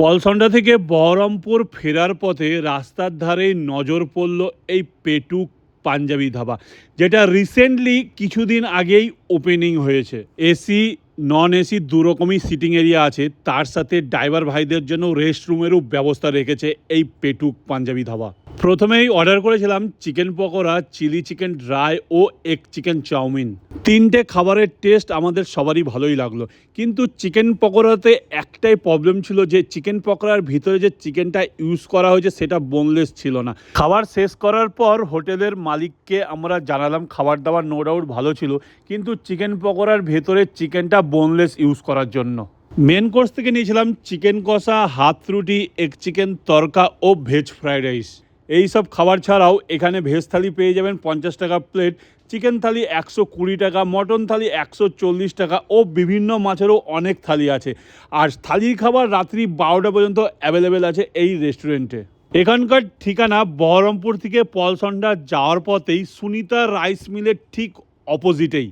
পলসন্ডা থেকে বহরমপুর ফেরার পথে রাস্তার ধারে নজর পড়ল এই পেটুক পাঞ্জাবি ধাবা, যেটা রিসেন্টলি কিছুদিন আগেই ওপেনিং হয়েছে। এসি নন এসি দু রকমই সিটিং এরিয়া আছে, তার সাথে ড্রাইভার ভাইদের জন্য রেস্ট রুমেরও ব্যবস্থা রেখেছে এই পেটুক পাঞ্জাবি ধাবা। প্রথমেই অর্ডার করেছিলাম chicken pakora chilli chicken dry ও এগ চিকেন চাউমিন। তিনটে খাবারের টেস্ট আমাদের সবারই ভালোই লাগল। কিন্তু চিকেন পকোড়াতে একটাই প্রবলেম ছিল যে চিকেন পকোড়ার ভিতরে যে চিকেনটা ইউজ করা হয়েছে সেটা বোনলেস ছিল না। খাবার শেষ করার পর হোটেলের মালিককে আমরা জানালাম, খাবার দাবার নো ডাউট ভালো ছিল। কিন্তু চিকেন পকোড়ার ভেতরে চিকেনটা বোনলেস ইউজ করার জন্য। মেন কোর্স থেকে নিয়েছিলাম চিকেন কষা, হাত রুটি এগ চিকেন তরকা ও ভেজ ফ্রাইড রাইস এই সব খাবার ছাড়াও এখানে ভেজ থালি পেয়ে যাবেন পঞ্চাশ টাকা প্লেট চিকেন থালি একশো কুড়ি টাকা মটন থালি একশো চল্লিশ টাকা ও বিভিন্ন মাছেরও অনেক থালি আছে। আর থালির খাবার রাত্রি বারোটা পর্যন্ত অ্যাভেলেবেল আছে এই রেস্টুরেন্টে এখানকার ঠিকানা বহরমপুর থেকে পলসন্ডা যাওয়ার পথেই সুনিতা রাইস মিলের ঠিক অপোজিটেই